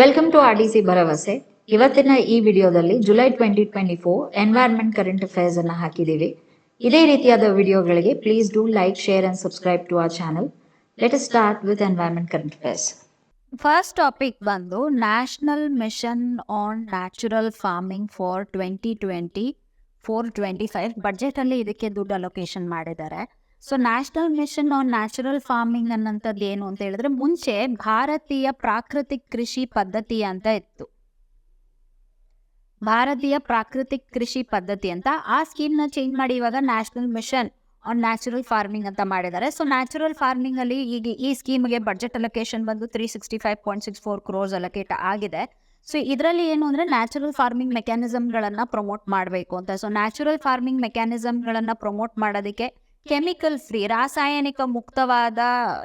Welcome to R D C ಭರವಸೆ ಇವತ್ತಿನ ಈ ವಿಡಿಯೋದಲ್ಲಿ July twenty twenty four environment current affairs ಅನ್ನ ಹಾಕಿದ್ದೀವಿ. ಇದೇ ರೀತಿಯಾದ ವಿಡಿಯೋಗಳಿಗೆ please do like share and subscribe to our channel let start with environment current affairs first topic ಬಂದು national mission on natural farming for twenty twenty four twenty five ಬಡ್ಜೆಟಲ್ಲಿ ಇದಕ್ಕೆ ದುಡ್ಡು allocation ಮಾಡಿದ್ದಾರೆ. So national mission on natural farming ಅನ್ನೋಂಥದ್ದು ಏನು ಅಂತ ಹೇಳಿದ್ರೆ ಮುಂಚೆ ಭಾರತೀಯ ಪ್ರಾಕೃತಿಕ್ ಕೃಷಿ ಪದ್ಧತಿ ಅಂತ ಇತ್ತು. ಭಾರತೀಯ ಪ್ರಾಕೃತಿಕ್ ಕೃಷಿ ಪದ್ಧತಿ ಅಂತ ಆ ಸ್ಕೀಮ್ನ ಚೇಂಜ್ ಮಾಡಿ ಇವಾಗ national mission on natural farming ಅಂತ ಮಾಡಿದ್ದಾರೆ. ಸೊ ನ್ಯಾಚುರಲ್ ಫಾರ್ಮಿಂಗ್ ಅಲ್ಲಿ ಈಗ ಈ ಸ್ಕೀಮ್ಗೆ ಬಜೆಟ್ ಅಲೋಕೇಶನ್ ಬಂದು three sixty five point six four crores allocate ಆಗಿದೆ. ಸೊ ಇದರಲ್ಲಿ ಏನು ಅಂದ್ರೆ ನ್ಯಾಚುರಲ್ ಫಾರ್ಮಿಂಗ್ ಮೆಕ್ಯಾನಿಸಮ್ಗಳನ್ನ ಪ್ರಮೋಟ್ ಮಾಡಬೇಕು ಅಂತ. ಸೊ ನ್ಯಾಚುರಲ್ ಫಾರ್ಮಿಂಗ್ ಮೆಕ್ಯಾನಿಸಮ್ಗಳನ್ನ ಪ್ರಮೋಟ್ ಮಾಡೋದಕ್ಕೆ ಕೆಮಿಕಲ್ ಫ್ರೀ ರಾಸಾಯನಿಕ ಮುಕ್ತವಾದ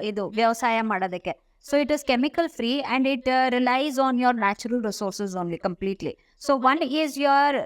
ಇದು ವ್ಯವಸಾಯ ಮಾಡೋದಕ್ಕೆ. So it is chemical free and it relies on your natural resources only completely so one is your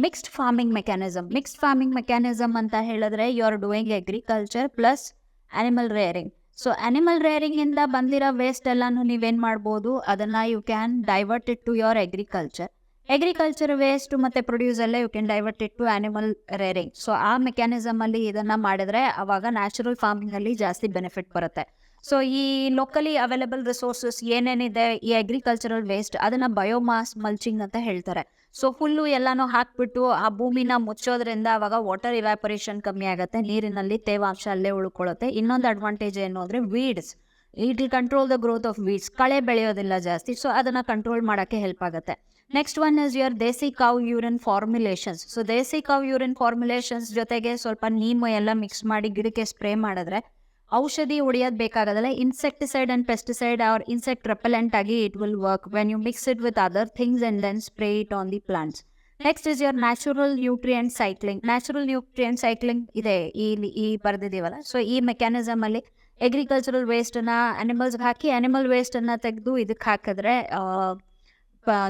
mixed farming mechanism mixed farming mechanism ಅಂತ ಹೇಳಿದ್ರೆ you are doing agriculture plus animal rearing so animal rearing ಇಂದ ಬಂದಿರೋ waste ಎಲ್ಲಾನು ನೀವೇನ್ ಮಾಡ್ಬೋದು? ಅದನ್ನ you can divert it to your agriculture agriculture waste ಮತ್ತೆ produce ಎಲ್ಲ you can divert it to animal rearing so ಆ ಮೆಕ್ಯಾನಿಸಮ್ ಅಲ್ಲಿ ಇದನ್ನ ಮಾಡಿದ್ರೆ ಅವಾಗ ನ್ಯಾಚುರಲ್ ಫಾರ್ಮಿಂಗ್ ಅಲ್ಲಿ ಜಾಸ್ತಿ ಬೆನಿಫಿಟ್ ಬರುತ್ತೆ. ಸೊ ಈ ಲೋಕಲಿ ಅವೈಲೇಬಲ್ ರಿಸೋರ್ಸಸ್ ಏನೇನಿದೆ, ಈ ಅಗ್ರಿಕಲ್ಚರಲ್ ವೇಸ್ಟ್ ಅದನ್ನ ಬಯೋಮಾಸ್ ಮಲ್ಚಿಂಗ್ ಅಂತ ಹೇಳ್ತಾರೆ. ಸೊ ಫುಲ್ಲು ಎಲ್ಲಾನು ಹಾಕ್ಬಿಟ್ಟು ಆ ಭೂಮಿನ ಮುಚ್ಚೋದ್ರಿಂದ ಅವಾಗ ವಾಟರ್ ಇವ್ಯಾಪರೇಷನ್ ಕಮ್ಮಿ ಆಗುತ್ತೆ, ನೀರಿನಲ್ಲಿ ತೇವಾಂಶ ಅಲ್ಲೇ ಉಳ್ಕೊಳ್ಳುತ್ತೆ. ಇನ್ನೊಂದು ಅಡ್ವಾಂಟೇಜ್ ಏನು ಅಂದ್ರೆ weeds it will control the growth of weeds ಕಳೆ ಬೆಳೆಯೋದಿಲ್ಲ ಜಾಸ್ತಿ ಸೊ ಅದನ್ನ ಕಂಟ್ರೋಲ್ ಮಾಡೋಕ್ಕೆ ಹೆಲ್ಪ್ ಆಗುತ್ತೆ. Next one is your desi cow urine formulations so Desi cow urine formulations ಜೊತೆಗೆ ಸ್ವಲ್ಪ ನೀಮು ಎಲ್ಲ ಮಿಕ್ಸ್ ಮಾಡಿ ಗಿಡಕ್ಕೆ ಸ್ಪ್ರೇ ಮಾಡಿದ್ರೆ ಔಷಧಿ ಹೊಡಿಯೋದು ಬೇಕಾಗೋದಿಲ್ಲ. Insecticide and pesticide or insect repellent ಆಗಿ it will work when you mix it with other things and then spray it on the plants next is your natural nutrient cycling natural nutrient cycling ಇದೆ ಈ ಈ ಬರೆದಿದ್ದೀವಲ್ಲ so ಈ mechanism ಅಲ್ಲಿ agricultural ವೇಸ್ಟನ್ನ ಅನಿಮಲ್ಸ್ಗೆ ಹಾಕಿ ಅನಿಮಲ್ ವೇಸ್ಟನ್ನು ತೆಗೆದು ಇದಕ್ಕೆ ಹಾಕಿದ್ರೆ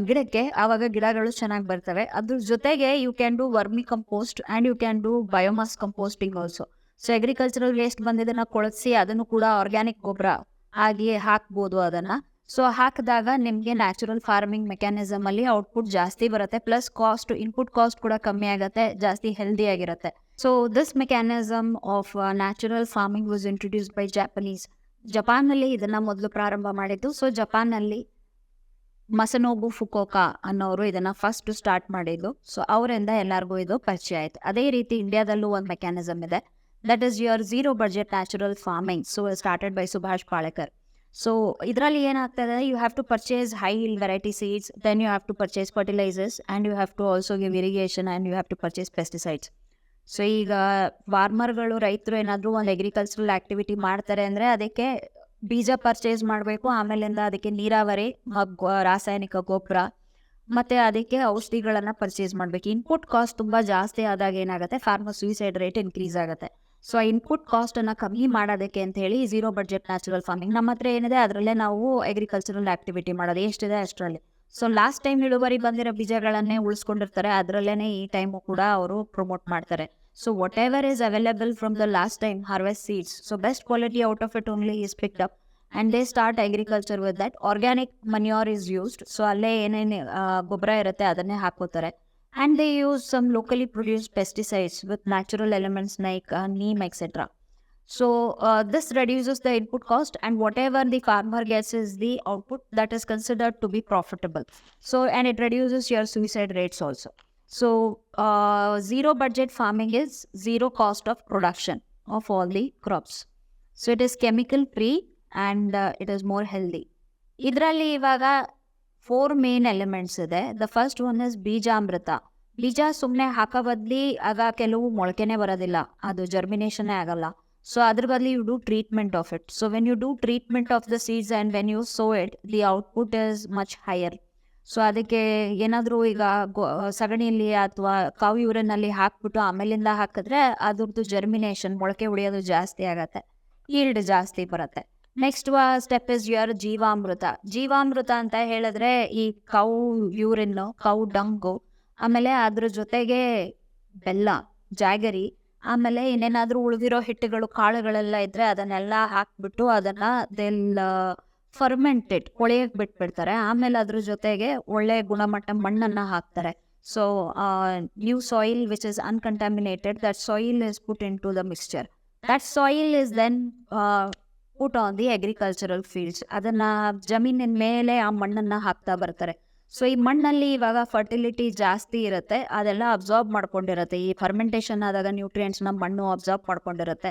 ಗಿಡಕ್ಕೆ ಆವಾಗ ಗಿಡಗಳು ಚೆನ್ನಾಗಿ ಬರ್ತವೆ. ಅದ್ರ ಜೊತೆಗೆ you can do vermicompost and you can do biomass composting also so agricultural waste ಬಂದಿದ್ದನ್ನ ಕೊಳಸಿ ಅದನ್ನು ಕೂಡ ಆರ್ಗ್ಯಾನಿಕ್ ಗೊಬ್ಬರ ಆಗಿ ಹಾಕ್ಬೋದು ಅದನ್ನ. ಸೊ ಹಾಕಿದಾಗ ನಿಮಗೆ ನ್ಯಾಚುರಲ್ ಫಾರ್ಮಿಂಗ್ ಮೆಕ್ಯಾನಿಸಮ್ ಅಲ್ಲಿ ಔಟ್ಪುಟ್ ಜಾಸ್ತಿ ಬರುತ್ತೆ. ಪ್ಲಸ್ ಕಾಸ್ಟ್ ಇನ್ಪುಟ್ ಕಾಸ್ಟ್ ಕೂಡ ಕಮ್ಮಿ ಆಗುತ್ತೆ, ಜಾಸ್ತಿ ಹೆಲ್ದಿ ಆಗಿರುತ್ತೆ. So this mechanism of natural farming was introduce by Japanese ಜಪಾನ್ನಲ್ಲಿ ಇದನ್ನ ಮೊದಲು ಪ್ರಾರಂಭ ಮಾಡಿದ್ದು. ಸೊ ಜಪಾನ್ನಲ್ಲಿ ಮಸನೋಬು ಫುಕೋಕಾ ಅನ್ನೋರು ಇದನ್ನ ಫಸ್ಟ್ ಸ್ಟಾರ್ಟ್ ಮಾಡಿದ್ದು. ಸೊ ಅವರಿಂದ ಎಲ್ಲರಿಗೂ ಇದು ಪರಿಚಯ ಆಯ್ತು. ಅದೇ ರೀತಿ ಇಂಡಿಯಾದಲ್ಲೂ ಒಂದು ಮೆಕ್ಯಾನಿಸಮ್ ಇದೆ. That is your zero budget natural farming so started by Subhash Palekar so ಇದರಲ್ಲಿ ಏನಾಗ್ತದೆ? You have to purchase high yield variety seeds then you have to purchase fertilisers and you have to also give irrigation and you have to purchase pesticides so ಈಗ ಫಾರ್ಮರ್ಗಳು ರೈತರು ಏನಾದರೂ ಒಂದು agricultural activity ಮಾಡ್ತಾರೆ ಅಂದರೆ ಅದಕ್ಕೆ ಬೀಜ ಪರ್ಚೇಸ್ ಮಾಡಬೇಕು. ಆಮೇಲಿಂದ ಅದಕ್ಕೆ ನೀರಾವರಿ ರಾಸಾಯನಿಕ ಗೊಬ್ಬರ, ಮತ್ತೆ ಅದಕ್ಕೆ ಔಷಧಿಗಳನ್ನ ಪರ್ಚೇಸ್ ಮಾಡಬೇಕು. ಇನ್ಪುಟ್ ಕಾಸ್ಟ್ ತುಂಬಾ ಜಾಸ್ತಿ ಆದಾಗ ಏನಾಗುತ್ತೆ? ಫಾರ್ಮರ್ ಸೂಸೈಡ್ ರೇಟ್ ಇನ್ಕ್ರೀಸ್ ಆಗುತ್ತೆ. ಸೊ ಇನ್ಪುಟ್ ಕಾಸ್ಟ್ ಅನ್ನ ಕಮ್ಮಿ ಮಾಡೋದಕ್ಕೆ ಅಂತ ಹೇಳಿ ಝೀರೋ ಬಡ್ಜೆಟ್ ನ್ಯಾಚುರಲ್ ಫಾರ್ಮಿಂಗ್ ನಮ್ಮ ಹತ್ರ ಏನಿದೆ? ಅದರಲ್ಲೇ ನಾವು ಅಗ್ರಿಕಲ್ಚರಲ್ ಆಕ್ಟಿವಿಟಿ ಮಾಡೋದು. ಎಷ್ಟಿದೆ ಅಷ್ಟರಲ್ಲಿ. ಸೊ ಲಾಸ್ಟ್ ಟೈಮ್ ಇಳುವರಿ ಬಂದಿರೋ ಬೀಜಗಳನ್ನೇ ಉಳಿಸ್ಕೊಂಡಿರ್ತಾರೆ. ಅದರಲ್ಲೇನೆ ಈ ಟೈಮು ಕೂಡ ಅವರು ಪ್ರಮೋಟ್ ಮಾಡ್ತಾರೆ. So whatever is available from the last time harvest seeds so best quality out of it only is picked up and they start agriculture with that organic manure is used so ಅಲ್ಲೇ ಏನೇನು ಗೊಬ್ಬರ ಇರುತ್ತೆ ಅದನ್ನೇ ಹಾಕೋತಾರೆ and they use some locally produce pesticides with natural elements like neem etcetera So uh, this reduces the input cost, and whatever the farmer gets is the output that is considered to be profitable. So and it reduces your suicide rates also. So uh, zero budget farming is zero cost of production of all the crops. So it is chemical free and uh, it is more healthy. ಇದರಲ್ಲಿ ಇವಾಗ four main elements ಇದೆ. The first one is Beejamrutha. ಬೀಜ ಸುಮ್ಮನೆ ಹಾಕೋ ಬದ್ಲಿ ಆಗ ಕೆಲವು ಮೊಳಕೆನೆ ಬರೋದಿಲ್ಲ. ಅದು ಜರ್ಮಿನೇಷನ್ನೇ ಆಗಲ್ಲ. ಸೊ ಅದ್ರ ಬದಲು you do treatment of it so when you do treatment of the seeds and when you sow it the output is much higher so ಅದಕ್ಕೆ ಏನಾದರೂ ಈಗ ಸಗಣಿಯಲ್ಲಿ ಅಥವಾ ಕಾವು ಯೂರಿನಲ್ಲಿ ಹಾಕ್ಬಿಟ್ಟು ಆಮೇಲಿಂದ ಹಾಕಿದ್ರೆ ಅದ್ರದ್ದು ಜರ್ಮಿನೇಷನ್ ಮೊಳಕೆ ಉಳಿಯೋದು ಜಾಸ್ತಿ ಆಗತ್ತೆ. ಈಲ್ಡ್ ಜಾಸ್ತಿ ಬರುತ್ತೆ. ನೆಕ್ಸ್ಟ್ ವಾ ಸ್ಟೆಪ್ ಇಸ್ ಯುವರ್ ಜೀವಾಮೃತ. ಜೀವಾಮೃತ ಅಂತ ಹೇಳಿದ್ರೆ ಈ ಕೌ ಯೂರಿನ್ ಕೌ ಡಂಗು, ಆಮೇಲೆ ಅದ್ರ ಜೊತೆಗೆ ಬೆಲ್ಲ, ಜಾಗರಿ, ಆಮೇಲೆ ಇನ್ನೇನಾದ್ರೂ ಉಳಿದಿರೋ ಹಿಟ್ಟುಗಳು, ಕಾಳುಗಳೆಲ್ಲ ಇದ್ರೆ ಅದನ್ನೆಲ್ಲ ಹಾಕ್ಬಿಟ್ಟು ಅದನ್ನ ದೆಲ್ ಫರ್ಮೆಂಟೆಡ್ ಕೊಳೆಯಕ್ಕೆ ಬಿಟ್ಬಿಡ್ತಾರೆ. ಆಮೇಲೆ ಅದ್ರ ಜೊತೆಗೆ ಒಳ್ಳೆ ಗುಣಮಟ್ಟ ಮಣ್ಣನ್ನ ಹಾಕ್ತಾರೆ. So new soil which is uncontaminated that soil is put into the mixture that soil is then put on the agricultural fields ಅದನ್ನ ಜಮೀನಿನ ಮೇಲೆ ಆ ಮಣ್ಣನ್ನ ಹಾಕ್ತಾ ಬರ್ತಾರೆ. ಸೊ ಈ ಮಣ್ಣಲ್ಲಿ ಇವಾಗ ಫರ್ಟಿಲಿಟಿ ಜಾಸ್ತಿ ಇರುತ್ತೆ. ಅದೆಲ್ಲ ಅಬ್ಸಾರ್ಬ್ ಮಾಡ್ಕೊಂಡಿರುತ್ತೆ. ಈ ಫರ್ಮೆಂಟೇಷನ್ ಆದಾಗ ನ್ಯೂಟ್ರಿಯೆಂಟ್ಸ್ನ ಮಣ್ಣು ಅಬ್ಸಾರ್ಬ್ ಮಾಡ್ಕೊಂಡಿರುತ್ತೆ.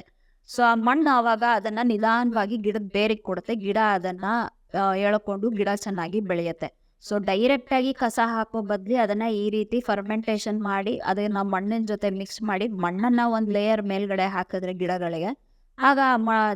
ಸೊ ಆ ಮಣ್ಣು ಆವಾಗ ಅದನ್ನ ನಿಧಾನವಾಗಿ ಗಿಡದ ಬೇರಿಗೆ ಕೊಡುತ್ತೆ. ಗಿಡ ಅದನ್ನ ಹೇಳ್ಕೊಂಡು ಗಿಡ ಚೆನ್ನಾಗಿ ಬೆಳೆಯುತ್ತೆ. ಸೊ ಡೈರೆಕ್ಟ್ ಆಗಿ ಕಸ ಹಾಕೋ ಬದ್ಲಿ ಅದನ್ನ ಈ ರೀತಿ ಫರ್ಮೆಂಟೇಷನ್ ಮಾಡಿ, ಅದನ್ನ ಮಣ್ಣಿನ ಜೊತೆ ಮಿಕ್ಸ್ ಮಾಡಿ ಮಣ್ಣನ್ನ ಒಂದ್ ಲೇಯರ್ ಮೇಲ್ಗಡೆ ಹಾಕಿದ್ರೆ ಗಿಡಗಳಿಗೆ, ಆಗ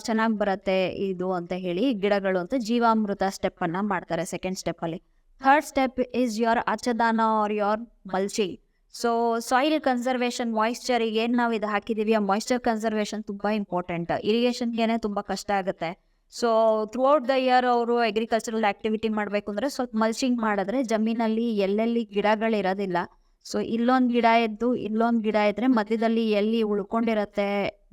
ಚೆನ್ನಾಗಿ ಬರುತ್ತೆ ಇದು ಅಂತ ಹೇಳಿ ಗಿಡಗಳು ಅಂತ ಜೀವಾಮೃತ ಸ್ಟೆಪ್ ಅನ್ನ ಮಾಡ್ತಾರೆ ಸೆಕೆಂಡ್ ಸ್ಟೆಪ್ ಅಲ್ಲಿ. Third step is your Acchadana or your mulching so soil conservation ಮಾಯಿಶ್ಚರಿಗೆ ಏನು ನಾವು ಇದು ಹಾಕಿದ್ದೀವಿ ಆ ಮಾಯಿಶ್ಚರ್ ಕನ್ಸರ್ವೇಷನ್ ತುಂಬ ಇಂಪಾರ್ಟೆಂಟ್ ಇರಿಗೇಷನ್ಗೆ ತುಂಬ ಕಷ್ಟ ಆಗುತ್ತೆ. So throughout the year ಅವರು ಅಗ್ರಿಕಲ್ಚರಲ್ ಆಕ್ಟಿವಿಟಿ ಮಾಡಬೇಕು ಅಂದರೆ ಸ್ವಲ್ಪ ಮಲ್ಚಿಂಗ್ ಮಾಡಿದ್ರೆ ಜಮೀನಲ್ಲಿ ಎಲ್ಲೆಲ್ಲಿ ಗಿಡಗಳಿರೋದಿಲ್ಲ. ಸೊ ಇಲ್ಲೊಂದು ಗಿಡ ಇದ್ದು ಇಲ್ಲೊಂದು ಗಿಡ ಇದ್ದರೆ ಮಧ್ಯದಲ್ಲಿ ಎಲ್ಲಿ ಉಳ್ಕೊಂಡಿರತ್ತೆ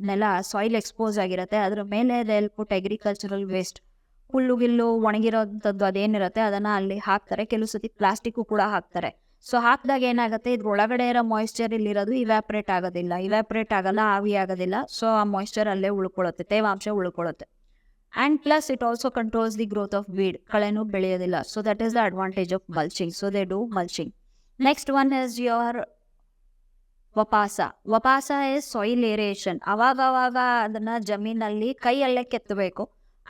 ನೆಲ ಸಾಯಿಲ್ ಎಕ್ಸ್ಪೋಸ್ ಆಗಿರುತ್ತೆ. ಅದ್ರ ಮೇಲೆ ಹೇಳ್ಬಿಟ್ಟು ಅಗ್ರಿಕಲ್ಚರಲ್ ವೇಸ್ಟ್ ಹುಲ್ಲುಗಿಲ್ಲು ಒಣಗಿರೋಂಥದ್ದು ಅದೇನಿರುತ್ತೆ, ಅದನ್ನು ಅಲ್ಲಿ ಹಾಕ್ತಾರೆ. ಕೆಲವು ಸತಿ ಪ್ಲಾಸ್ಟಿಕ್ಕು ಕೂಡ ಹಾಕ್ತಾರೆ. ಸೊ ಹಾಕಿದಾಗ ಏನಾಗುತ್ತೆ? ಇದ್ರ ಒಳಗಡೆ ಇರೋ ಮಾಯಿಶ್ಚರ್ ಇಲ್ಲಿರೋದು ಇವ್ಯಾಪ್ರೇಟ್ ಆಗೋದಿಲ್ಲ. ಇವ್ಯಾಪ್ರೇಟ್ ಆಗಲ್ಲ, ಆವಿ ಆಗೋದಿಲ್ಲ. ಸೊ ಆ ಮಾಯಿಶ್ಚರ್ ಅಲ್ಲೇ ಉಳ್ಕೊಳ್ಳುತ್ತೆ, ತೇವಾಂಶ ಉಳ್ಕೊಳ್ಳುತ್ತೆ. And plus it also controls the growth of weed ಕಳೆನೂ ಬೆಳೆಯೋದಿಲ್ಲ. So that is the advantage of mulching so they do mulching next one is your ವಪಾಸ ವಪಾಸ is soil aeration ಅವಾಗ ಅವಾಗ ಅದನ್ನ ಜಮೀನಲ್ಲಿ ಕೈಯಲ್ಲೇ ಕೆತ್ತಬೇಕು.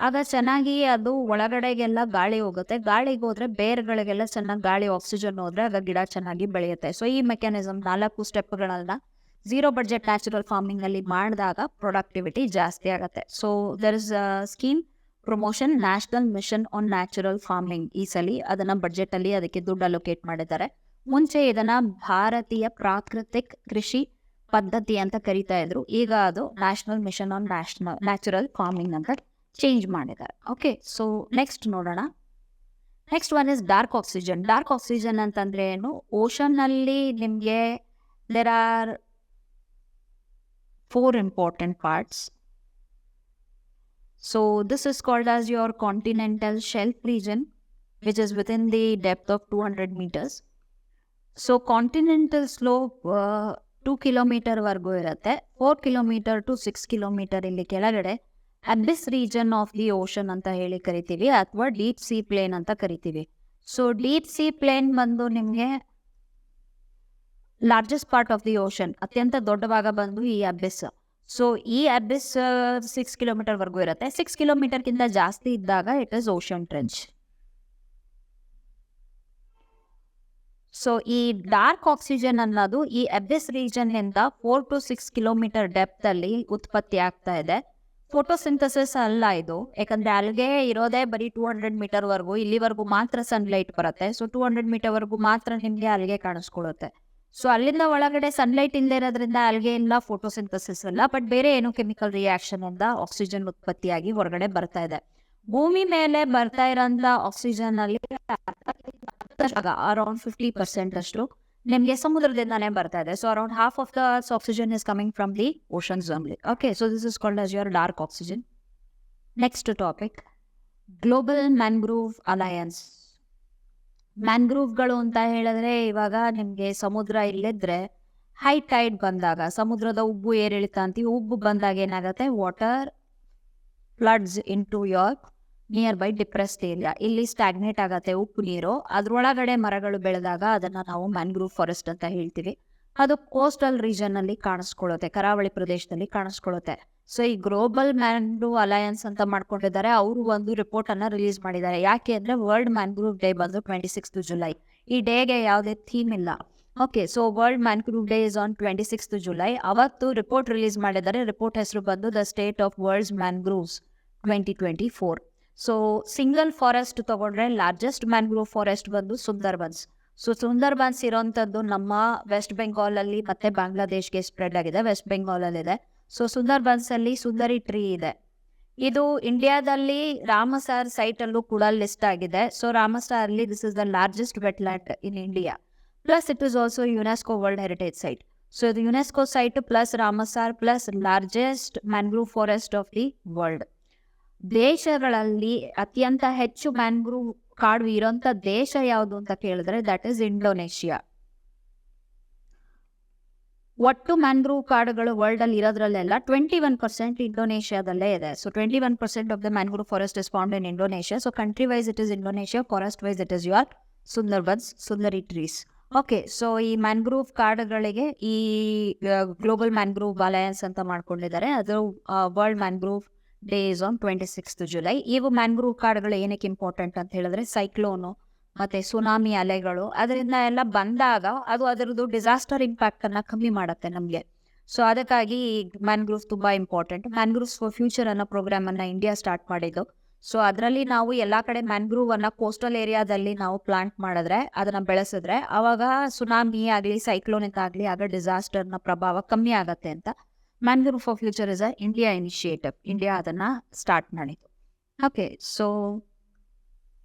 ಆಗ ಚೆನ್ನಾಗಿ ಅದು ಒಳಗಡೆಗೆಲ್ಲ ಗಾಳಿ ಹೋಗುತ್ತೆ. ಗಾಳಿಗೆ ಹೋದ್ರೆ ಬೇರ್ಗಳಿಗೆಲ್ಲ ಚೆನ್ನಾಗಿ ಗಾಳಿ ಆಕ್ಸಿಜನ್ ಹೋದ್ರೆ ಆಗ ಗಿಡ ಚೆನ್ನಾಗಿ ಬೆಳೆಯುತ್ತೆ. ಸೊ ಈ ಮೆಕ್ಯಾನಿಸಮ್ ನಾಲ್ಕು ಸ್ಟೆಪ್ಗಳನ್ನ ಝೀರೋ ಬಡ್ಜೆಟ್ ನ್ಯಾಚುರಲ್ ಫಾರ್ಮಿಂಗ್ ಅಲ್ಲಿ ಮಾಡಿದಾಗ ಪ್ರೊಡಕ್ಟಿವಿಟಿ ಜಾಸ್ತಿ ಆಗುತ್ತೆ. So there is scheme promotion national mission on natural farming ಈ ಸಲ ಅದನ್ನ ಬಡ್ಜೆಟ್ ಅಲ್ಲಿ ಅದಕ್ಕೆ ದುಡ್ಡು ಅಲೋಕೇಟ್ ಮಾಡಿದ್ದಾರೆ. ಮುಂಚೆ ಇದನ್ನ ಭಾರತೀಯ ಪ್ರಾಕೃತಿಕ್ ಕೃಷಿ ಪದ್ಧತಿ ಅಂತ ಕರಿತಾ ಇದ್ರು. ಈಗ ಅದು national mission on national natural farming ಅಂತ ಚೇಂಜ್ ಮಾಡಿದ್ದಾರೆ ಓಕೆ ಸೊ ನೆಕ್ಸ್ಟ್ ನೋಡೋಣ. Next one is dark oxygen dark oxygen ಅಂತಂದ್ರೆ ಏನು? ಓಷನ್ ಅಲ್ಲಿ ನಿಮ್ಗೆ there are four important parts so this is called as your continental shelf region which is within the depth of two hundred meters so continental slope two ಕಿಲೋಮೀಟರ್ವರೆಗೂ ಇರುತ್ತೆ. Four kilometer to six kilometer ಇಲ್ಲಿ ಕೆಳಗಡೆ. Abyss region of the ocean ಅಂತ ಹೇಳಿ ಕರಿತೀವಿ, ಅಥವಾ deep C plane ಅಂತ ಕರಿತೀವಿ. So deep C plain ಬಂದು ನಿಮಗೆ largest part of the ocean ಅತ್ಯಂತ ದೊಡ್ಡ ಭಾಗ ಬಂದು ಈ ಅಬ್ಬಿಸ್ ಸೊ ಈ ಅಬ್ಬಿಸ್ ಸಿಕ್ಸ್ ಕಿಲೋಮೀಟರ್ ವರೆಗೂ ಇರುತ್ತೆ. ಸಿಕ್ಸ್ ಕಿಲೋಮೀಟರ್ಗಿಂತ ಜಾಸ್ತಿ ಇದ್ದಾಗ it is ocean trench so ಈ ಡಾರ್ಕ್ ಆಕ್ಸಿಜನ್ ಅನ್ನೋದು ಈ ಅಬ್ಬಿಸ್ ರೀಜನ್ ಇಂದ four to six kilometer depth ಅಲ್ಲಿ ಉತ್ಪತ್ತಿ ಆಗ್ತಾ ಇದೆ. ಫೋಟೋಸಿಂಥಸಿಸ್ ಅಲ್ಲ ಇದು. ಯಾಕಂದ್ರೆ ಅಲ್ಲಿಗೆ ಇರೋದೇ ಬರೀ ಟೂ ಹಂಡ್ರೆಡ್ ಮೀಟರ್ ವರೆಗೂ, ಇಲ್ಲಿವರೆಗೂ ಮಾತ್ರ ಸನ್ಲೈಟ್ ಬರುತ್ತೆ. ಸೊ ಟೂ ಹಂಡ್ರೆಡ್ ಮೀಟರ್ ವರೆಗೂ ಮಾತ್ರ ನಿಮ್ಗೆ ಅಲ್ಗೆ ಕಾಣಿಸ್ಕೊಳ್ಳುತ್ತೆ ಸೊ ಅಲ್ಲಿಂದ ಒಳಗಡೆ ಸನ್ಲೈಟ್ ಇಲ್ಲದೆ ಇರೋದ್ರಿಂದ ಅಲ್ಲಿಗೆ ಇಲ್ಲ ಫೋಟೋಸಿಂಥಸಿಸ್ ಅಲ್ಲ. ಬಟ್ ಬೇರೆ ಏನು ಕೆಮಿಕಲ್ ರಿಯಾಕ್ಷನ್ ಇಂದ ಆಕ್ಸಿಜನ್ ಉತ್ಪತ್ತಿಯಾಗಿ ಹೊರಗಡೆ ಬರ್ತಾ ಇದೆ. ಭೂಮಿ ಮೇಲೆ ಬರ್ತಾ ಇರೋಂತ ಆಕ್ಸಿಜನ್ ಅಲ್ಲಿ ಅರೌಂಡ್ ಫಿಫ್ಟಿ ಪರ್ಸೆಂಟ್ ಅಷ್ಟು. ನಿಮಗೆ ಸಮುದ್ರದಿಂದಾನೇ ಬರ್ತಾ ಇದೆ so around half of the oxygen is coming from the ocean only okay so this is called as your dark oxygen next topic global mangrove alliance ಮ್ಯಾನ್ಗ್ರೂವ್ಗಳು ಅಂತ ಹೇಳಿದ್ರೆ ಇವಾಗ ನಿಮಗೆ ಸಮುದ್ರ ಇಲ್ಲಿದ್ರೆ ಹೈ ಟೈಡ್ ಬಂದಾಗ, ಸಮುದ್ರದ ಉಬ್ಬು ಏರಿಳಿತ ಅಂತೀವಿ, ಉಬ್ಬು ಬಂದಾಗ ಏನಾಗುತ್ತೆ? Water floods into your nearby depressed area ಇಲ್ಲಿ ಸ್ಟಾಗ್ನೇಟ್ ಆಗತ್ತೆ, ಉಪ್ಪು ನೀರು. ಅದ್ರೊಳಗಡೆ ಮರಗಳು ಬೆಳೆದಾಗ ಅದನ್ನ ನಾವು ಮ್ಯಾಂಗ್ರೂವ್ ಫಾರೆಸ್ಟ್ ಅಂತ ಹೇಳ್ತೀವಿ. ಅದು ಕೋಸ್ಟಲ್ ರೀಜನ್ ಅಲ್ಲಿ ಕಾಣಿಸ್ಕೊಳ್ಳುತ್ತೆ, ಕರಾವಳಿ ಪ್ರದೇಶದಲ್ಲಿ ಕಾಣಿಸ್ಕೊಳ್ಳುತ್ತೆ. ಸೊ ಈ ಗ್ಲೋಬಲ್ ಮ್ಯಾಂಗ್ರೂವ್ ಅಲಯನ್ಸ್ ಅಂತ ಮಾಡ್ಕೊಂಡಿದ್ದಾರೆ. ಅವರು ಒಂದು ರಿಪೋರ್ಟ್ ಅನ್ನ ರಿಲೀಸ್ ಮಾಡಿದ್ದಾರೆ. ಯಾಕೆ ಅಂದ್ರೆ ವರ್ಲ್ಡ್ ಮ್ಯಾನ್ಗ್ರೂವ್ ಡೇ ಬಂದು ಟ್ವೆಂಟಿ ಸಿಕ್ಸ್ ಜುಲೈ ಈ ಡೇಗೆ ಯಾವುದೇ ಥೀಮ್ ಇಲ್ಲ. Okay so world mangrove day is on twenty six July ಅವತ್ತು ರಿಪೋರ್ಟ್ ರಿಲೀಸ್ ಮಾಡಿದ್ದಾರೆ. ರಿಪೋರ್ಟ್ ಹೆಸರು ಬಂದು the state of world's mangroves twenty twenty four so single forest ತಗೊಂಡ್ರೆ ಲಾರ್ಜೆಸ್ಟ್ ಮ್ಯಾಂಗ್ರೋವ್ ಫಾರೆಸ್ಟ್ ಬಂದು ಸುಂದರ್ಬನ್ಸ್. ಸೊ ಸುಂದರ್ಬನ್ಸ್ ಇರೋಂಥದ್ದು ನಮ್ಮ ವೆಸ್ಟ್ ಬೆಂಗಾಲ್ ಅಲ್ಲಿ ಮತ್ತೆ ಬಾಂಗ್ಲಾದೇಶ್ಗೆ ಸ್ಪ್ರೆಡ್ ಆಗಿದೆ ವೆಸ್ಟ್ ಬೆಂಗಾಲ್ ಅಲ್ಲಿ ಇದೆ ಸೊ ಸುಂದರ್ಬನ್ಸ್ ಅಲ್ಲಿ ಸುಂದರಿ ಟ್ರೀ ಇದೆ. ಇದು ಇಂಡಿಯಾದಲ್ಲಿ ರಾಮಸಾರ್ ಸೈಟ್ ಅಲ್ಲೂ ಕೂಡ ಲಿಸ್ಟ್ ಆಗಿದೆ. ಸೊ ರಾಮಸಾರ್ ಅಲ್ಲಿ this is the largest wetland in India plus it is also UNESCO world heritage site so ಇದು UNESCO site plus Ramsar plus largest mangrove forest of the world ದೇಶಗಳಲ್ಲಿ ಅತ್ಯಂತ ಹೆಚ್ಚು mangrove ಕಾಡು ಇರೋಂತ ದೇಶ ಯಾವುದು ಅಂತ ಕೇಳಿದ್ರೆ ದಟ್ ಇಸ್ ಇಂಡೋನೇಷಿಯಾ. ಒಟ್ಟು ಮ್ಯಾಂಗ್ರೂವ್ ಕಾಡುಗಳು ವರ್ಲ್ಡ್ ಅಲ್ಲಿ ಇರೋದ್ರಲ್ಲೆಲ್ಲ ಟ್ವೆಂಟಿ ಒನ್ ಪರ್ಸೆಂಟ್ ಇಂಡೋನೇಷ್ಯಾದಲ್ಲೇ ಇದೆ. So twenty one percent of the mangrove forest is found in Indonesia so country wise it is Indonesia forest wise it is your Sundarbans Sundari trees okay so ಈ mangrove ಕಾಡುಗಳಿಗೆ ಈ global mangrove alliance ಅಂತ ಮಾಡ್ಕೊಂಡಿದ್ದಾರೆ. ಅದು world mangrove days on twenty sixth July ಇವು mangrove ಕಾಡುಗಳು ಏನಕ್ಕೆ important ಅಂತ ಹೇಳಿದ್ರೆ ಸೈಕ್ಲೋನು ಮತ್ತೆ ಸುನಾಮಿ ಅಲೆಗಳು. ಅದರಿಂದ ಎಲ್ಲ ಬಂದಾಗ ಅದು ಅದರದ್ದು ಡಿಸಾಸ್ಟರ್ ಇಂಪ್ಯಾಕ್ಟ್ ಅನ್ನ ಕಮ್ಮಿ ಮಾಡುತ್ತೆ ನಮಗೆ. ಸೊ ಅದಕ್ಕಾಗಿ ಮ್ಯಾಂಗ್ರೂವ್ ತುಂಬಾ ಇಂಪಾರ್ಟೆಂಟ್ ಮ್ಯಾಂಗ್ರೂವ್ಸ್ ಫಾರ್ ಫ್ಯೂಚರ್ ಅನ್ನೋ ಪ್ರೋಗ್ರಾಮ್ ಅನ್ನ ಇಂಡಿಯಾ ಸ್ಟಾರ್ಟ್ ಮಾಡಿದ್ದು. ಸೊ ಅದರಲ್ಲಿ ನಾವು ಎಲ್ಲಾ ಕಡೆ ಮ್ಯಾಂಗ್ರೂವ್ ಅನ್ನ ಕೋಸ್ಟಲ್ ಏರಿಯಾದಲ್ಲಿ ನಾವು ಪ್ಲಾಂಟ್ ಮಾಡಿದ್ರೆ, ಅದನ್ನ ಬೆಳೆಸಿದ್ರೆ, ಅವಾಗ ಸುನಾಮಿ ಆಗಲಿ ಸೈಕ್ಲೋನಿಕ್ ಆಗಲಿ ಆಗ ಡಿಸಾಸ್ಟರ್ನ ಪ್ರಭಾವ ಕಮ್ಮಿ ಆಗತ್ತೆ ಅಂತ. Mangrove for future is a India initiative India ಅದನ್ನ ಸ್ಟಾರ್ಟ್ ಮಾಡಿತು okay so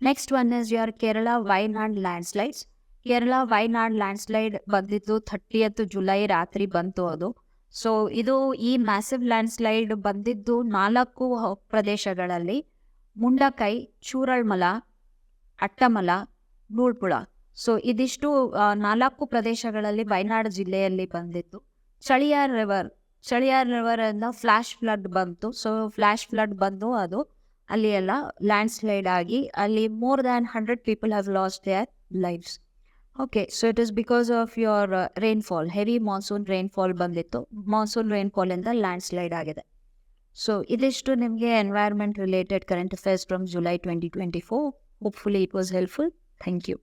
next one is your Kerala Wayanad landslides Kerala Wayanad landslide ಬಂದಿದ್ದು ಥರ್ಟಿಯತ್ ಜುಲೈ ರಾತ್ರಿ ಬಂತು ಅದು. ಸೊ ಇದು ಈ ಮ್ಯಾಸಿವ್ ಲ್ಯಾಂಡ್ ಸ್ಲೈಡ್ ಬಂದಿದ್ದು ನಾಲ್ಕು ಪ್ರದೇಶಗಳಲ್ಲಿ. ಮುಂಡಕೈ ಚೂರಳ್ಮಲ ಅಟ್ಟಮಲ ನೂಳ್ಪುಳ ಸೊ ಇದಿಷ್ಟು ನಾಲ್ಕು ಪ್ರದೇಶಗಳಲ್ಲಿ ವಯನಾಡ್ ಜಿಲ್ಲೆಯಲ್ಲಿ ಬಂದಿತ್ತು ಚಳಿಯಾರ್ ರಿವರ್ ಚಳಿಯಾರ್ ರಿವರ್ ಇಂದ ಫ್ಲಾಶ್ ಫ್ಲಡ್ ಬಂತು. ಸೊ ಫ್ಲಾಶ್ ಫ್ಲಡ್ ಬಂದು ಅದು ಅಲ್ಲಿ ಎಲ್ಲ ಲ್ಯಾಂಡ್ ಸ್ಲೈಡ್ ಆಗಿ ಅಲ್ಲಿ more than hundred people have lost their lives okay so it is because of your rainfall heavy monsoon rainfall ಬಂದಿತ್ತು. ಮಾನ್ಸೂನ್ ರೈನ್ಫಾಲ್ ಇಂದ ಲ್ಯಾಂಡ್ ಸ್ಲೈಡ್ ಆಗಿದೆ. ಸೊ ಇದಿಷ್ಟು ನಿಮಗೆ environment related current affairs from July twenty twenty four hopefully it was helpful thank you